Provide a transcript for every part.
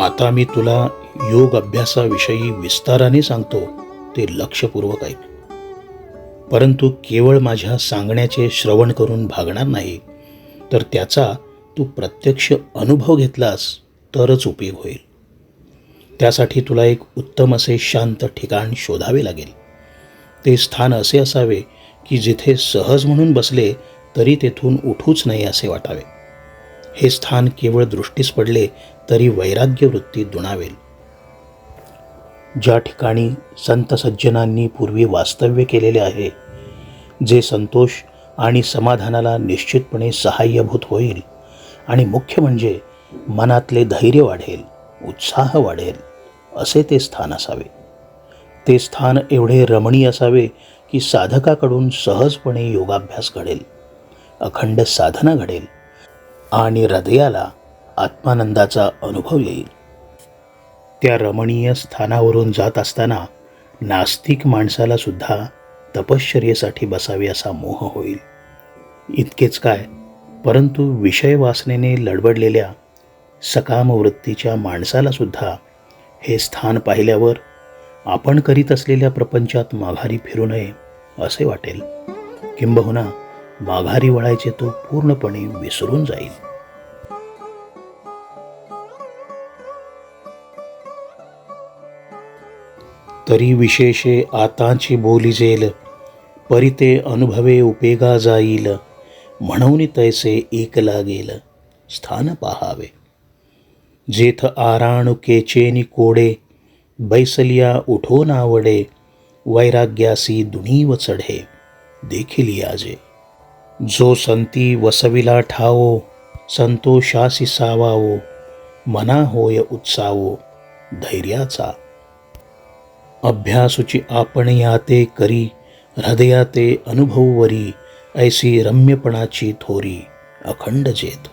आता मी तुला योग अभ्यासाविषयी विस्ताराने सांगतो ते लक्षपूर्वक ऐक. परंतु केवळ माझ्या सांगण्याचे श्रवण करून भागणार नाही तर त्याचा तू प्रत्यक्ष अनुभव घेतलास तरच उपयोग होईल. त्यासाठी तुला एक उत्तम असे शांत ठिकाण शोधावे लागेल. ते स्थान असे असावे की जिथे सहज म्हणून बसले तरी तेथून उठूच नाही असे वाटावे. हे स्थान केवळ दृष्टीस पडले तरी वैराग्य वृत्ती दुणावेल. ज्या ठिकाणी संत सज्जनांनी पूर्वी वास्तव्य केलेले आहे जे संतोष आणि समाधानाला निश्चितपणे सहाय्यभूत होईल आणि मुख्य म्हणजे मनातले धैर्य वाढेल उत्साह वाढेल असे ते स्थान असावे. ते स्थान एवढे रमणीय असावे की साधकाकडून सहजपणे योगाभ्यास घडेल अखंड साधना घडेल आणि हृदयाला आत्मानंदाचा अनुभव येईल. त्या रमणीय स्थानावरून जात असताना नास्तिक माणसाला सुद्धा तपश्चर्येसाठी बसावे असा मोह होईल. इतकेच काय परंतु विषय वासनेने लडबडलेल्या सकाम वृत्तीच्या माणसाला सुद्धा हे स्थान पाहिल्यावर आपण करीत असलेल्या प्रपंचात माघारी फिरू नये असे वाटेल. किंबहुना माघारी वळायचे तो पूर्णपणे विसरून जाईल. तरी विशेषे आताची बोली जेल परिते अनुभवे उपेगा जाईल म्हणून तैसे एक लागेल स्थान पाहावे. जेथ आराणुकेचेनी कोडे बैसलिया उठो नावडे वैराग्यासी दुनीव चढे देखील याजे जो संती वसविला ठावो संतोषासी सावावो मना होय उत्सावो धैर्याचा अभ्यासूची आपण याते करी हृदयाते अनुभववरी ऐसी रम्यपणाची थोरी अखंड जेत।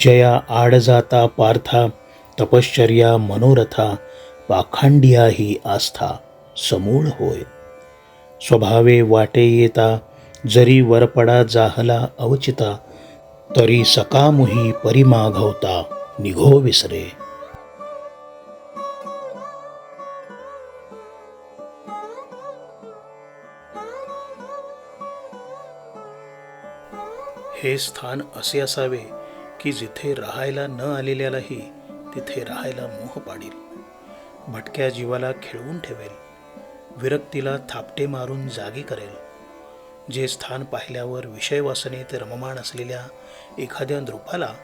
जया आड जाता पार्था तपश्चर्या मनोरथा पाखांडिया ही आस्था समूळ होय। स्वभावे वाटे येता जरी वरपडा जाहला अवचिता तरी सकामुही परिमाघवता निघो विसरे। हे स्थान असे असावे की जिथे राहायला न आलेल्यालाही तिथे राहायला मोह पाडील. भटक्या जीवाला खेळवून ठेवेल. विरक्तीला थापटे मारून जागी करेल. जे स्थान पाहिल्यावर विषय वासनेत रममाण असलेल्या एखाद्या नृपाला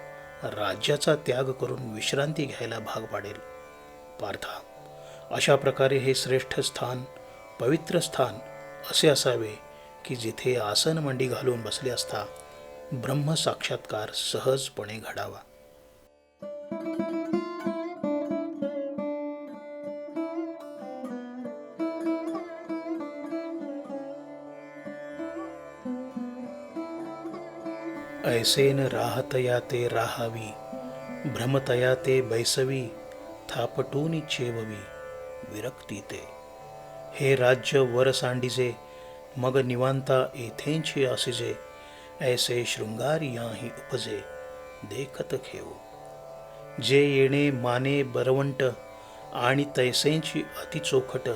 राज्याचा त्याग करून विश्रांती घ्यायला भाग पाडेल. पार्था अशा प्रकारे हे श्रेष्ठ स्थान पवित्र स्थान असे असावे की जिथे आसन मंडी घालून बसले असता ब्रह्म साक्षात्कार सहजपणे घडावा. ऐसेन राहतया ते राहावी भ्रमतया ते बैसवी थापटून चेववी विरक्ती ते. हे राज्य वरसांडीजे मग निवांता येथेंचे असिजे ऐसे शृंगार याही उपजे देखत घेऊ जे येणे माने बरवंट आणि तैसेंची अतिचोखट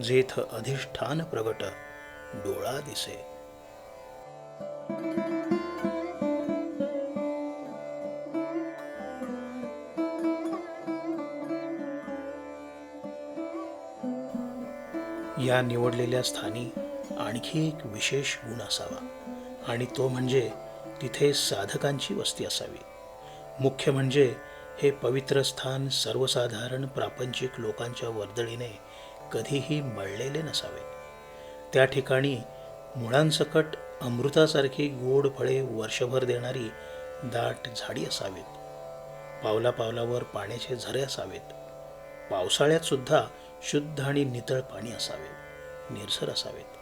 जेथ अधिष्ठान प्रगट डोळा दिसे। या निवडलेल्या स्थानी आणखी एक विशेष गुण असावा। आणि तो म्हणजे तिथे साधकांची वस्ती असावी. मुख्य म्हणजे हे पवित्र स्थान सर्वसाधारण प्रापंचिक लोकांच्या वर्दळीने कधीही मळलेले नसावे. त्या ठिकाणी मुळांसकट अमृतासारखी गोड फळे वर्षभर देणारी दाट झाडी असावीत. पावला पावलावर पाण्याचे झरे असावेत. पावसाळ्यात सुद्धा शुद्ध आणि नितळ पाणी असावे. निरसर असावेत.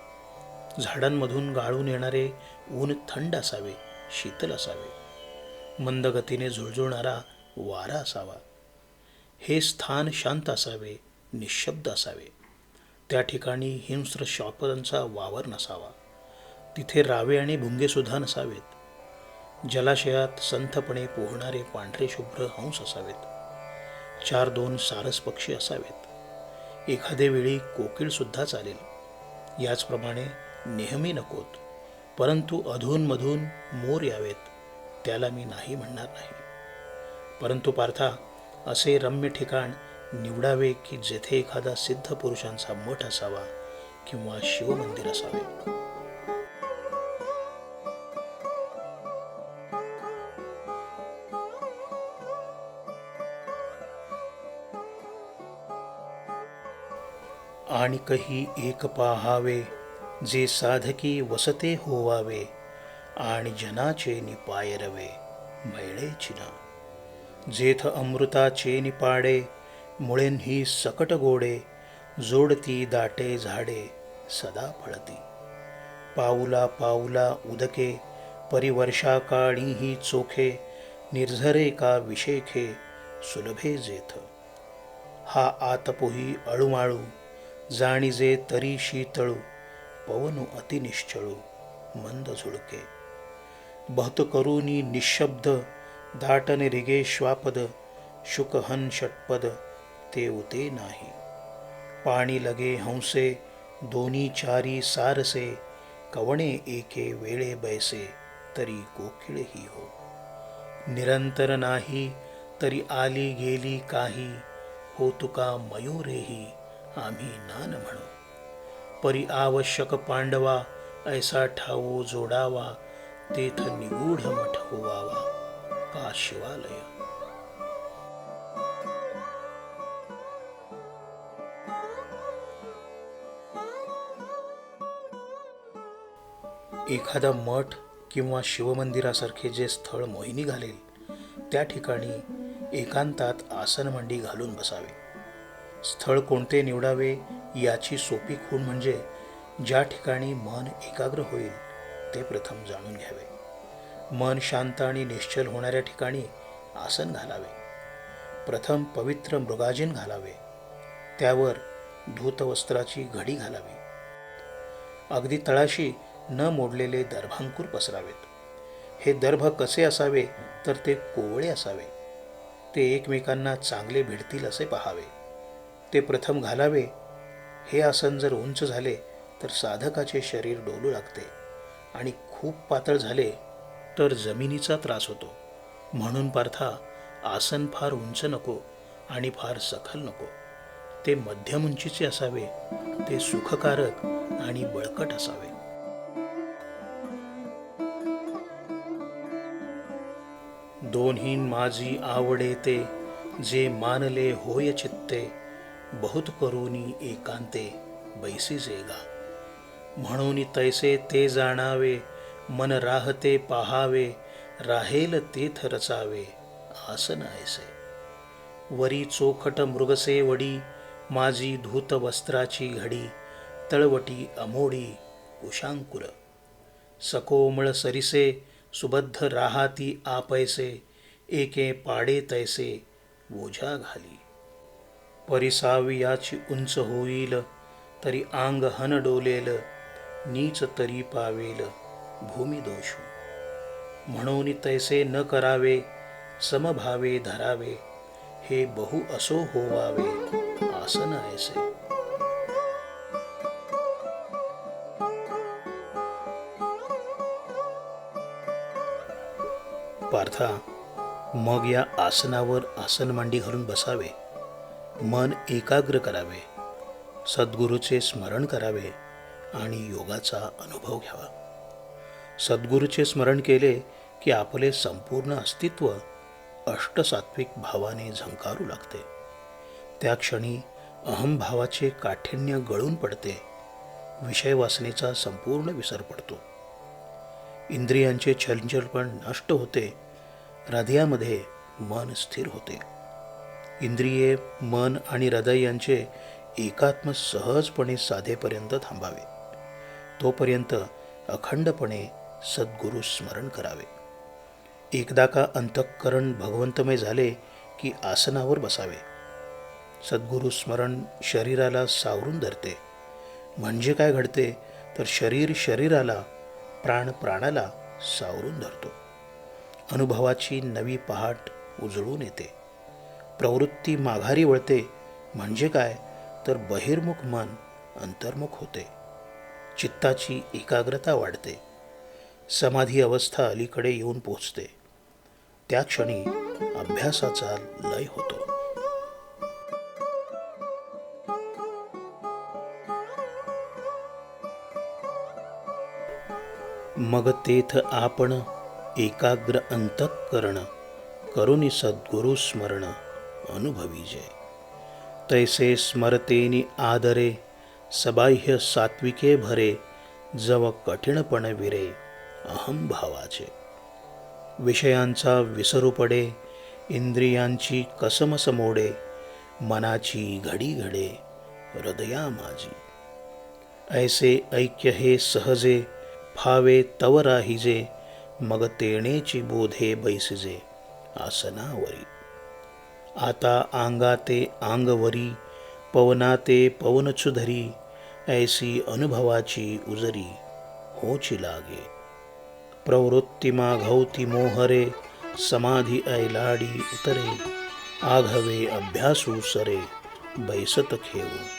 झाडांमधून गाळून येणारे ऊन थंड असावे शीतल असावे. मंद गतीने झुळझुळणारा वारा असावा. हे स्थान शांत असावे निशब्द असावे. त्या ठिकाणी हिंस्र शॉपरांचा वावर नसावा. तिथे रावे आणि भुंगेसुद्धा नसावेत. जलाशयात संथपणे पोहणारे पांढरे शुभ्र हंस असावेत. चार दोन सारस पक्षी असावेत. एखादे वेळी कोकिळसुद्धा चालेल. याचप्रमाणे नेहमी नकोत. परंतु अधूनमधून मोर यावेत त्याला मी नाही म्हणणार नाही. परंतु पार्था असे रम्य ठिकाण निवडावे की जेथे एखादा सिद्ध पुरुषांचा मठ असावा किंवा शिवमंदिर असावे? आणि कही एक पाहावे जे साधकी वसते होवावे आणि जनाचे निपाय रवे मैळे चिना. जेथ अमृताचे निपाडे मुळेंही सकट गोडे जोडती दाटे झाडे सदा फळती. पाऊला पाऊला उदके परिवर्षा चोखे निर्झरे का विशेखे सुलभे जेथ. हा आतपोही अळूमाळू जाणीजे तरी शीतळू पवनु अतिनिश्चळू मंद झुळके. बहत करूनी निशब्द दाटने रिगे श्वापद शुकहन षटपद ते उते नाही. पाणी लगे हंसे दोन्ही चारी सारसे कवणे एके वेळे बैसे तरी कोकिळही हो. निरंतर नाही तरी आली गेली काही हो तुका मयुरेही आम्ही नान म्हणू. परी आवश्यक पांडवा ऐसा ठाऊ जोडावा तेथ निगूढ मठ होवावा का शिवालय? एखादा मठ किंवा शिवमंदिरासारखे जे स्थळ मोहिनी घालेल त्या ठिकाणी एकांतात आसनमंडी घालून बसावे. स्थळ कोणते निवडावे याची सोपी खूण म्हणजे ज्या ठिकाणी मन एकाग्र होईल ते प्रथम जाणून घ्यावे. मन शांत आणि निश्चल होणाऱ्या ठिकाणी आसन घालावे. प्रथम पवित्र मृगाजीन घालावे. त्यावर धूतवस्त्राची घडी घालावी. अगदी तळाशी न मोडलेले दर्भांकूर पसरावेत. हे दर्भ कसे असावे तर ते कोवळे असावे. ते एकमेकांना चांगले भिडतील असे पहावे. ते प्रथम घालावे हे आसन जर उंच झाले तर साधकाचे शरीर डोलू लागते आणि खूप पातळ झाले तर जमिनीचा त्रास होतो. म्हणून पार्था आसन फार उंच नको आणि फार सखल नको. ते मध्यम उंचीचे असावे ते सुखकारक आणि बळकट असावे. दोन्ही माझी आवडे ते जे मानले होय चित्ते बहुत करूनी एकांते बैसी जेगा। म्हणून तैसे ते जाणावे मन राहते पाहावे राहेल तेथ रचावे आसन ऐसे। वरी चोखट मृगसे वडी माझी धूत वस्त्राची घडी तळवटी अमोडी कुशांकुर सकोमळ सरिसे सुबद्ध राहाती आपैसे एके पाडे तैसे ओझा घाली। परिसावी याची उंच होईल तरी आंग हन डोलेल नीच तरी पावेल भूमिदोष म्हणून तैसे न करावे समभावे धरावे हे बहु असो होवावे आसन ऐसे. पार्था मग या आसनावर आसन मांडी घालून बसावे. मन एकाग्र करावे. सद्गुरूचे स्मरण करावे आणि योगाचा अनुभव घ्यावा. सद्गुरूचे स्मरण केले की आपले संपूर्ण अस्तित्व अष्टसात्विक भावाने झंकारू लागते. त्या क्षणी अहमभावाचे काठिण्य गळून पडते. विषय वासनेचा संपूर्ण विसर पडतो. इंद्रियांचे चंचलपण नष्ट होते. हृदयामध्ये मन स्थिर होते. इंद्रिये मन आणि हृदय यांचे एकात्म सहजपणे साधेपर्यंत थांबावे. तोपर्यंत अखंडपणे सद्गुरू स्मरण करावे. एकदा का अंतःकरण भगवंतमय झाले की आसनावर बसावे. सद्गुरू स्मरण शरीराला सावरून धरते. म्हणजे काय घडते? तर शरीर शरीराला प्राण प्राणाला सावरून धरतो. अनुभवाची नवी पहाट उजळून येते. प्रवृत्ती माघारी वळते. म्हणजे काय? तर बहिर्मुख मन अंतर्मुख होते. चित्ताची एकाग्रता वाढते. समाधी अवस्था अलीकडे येऊन पोचते त्या क्षणी अभ्यासाचा लय होतो. मग तेथ आपण एकाग्र अंतःकरण करुणी सद्गुरु स्मरण. अनुभवी तैसे स्मरतेनी आदरे सबाह्य सात्विके भरे जव कठीणपण विरे अहम भावाचे. विषयांचा विसरू पडे इंद्रियांची कसमस मोडे मनाची घडी घडे हृदया माझी. ऐसे ऐक्य हे सहजे फावे तव राहिजे मग तेणेची बोधे बैसिजे आसनावरी. आता अंगाते अंगवरी पवनाते पवनचुधरी ऐसी अनुभवाची उजरी होची लागे. प्रवृत्तिमा घौती मोहरे समाधी ऐलाडी उतरे आघवे अभ्यासू सरे बैसत खेळू.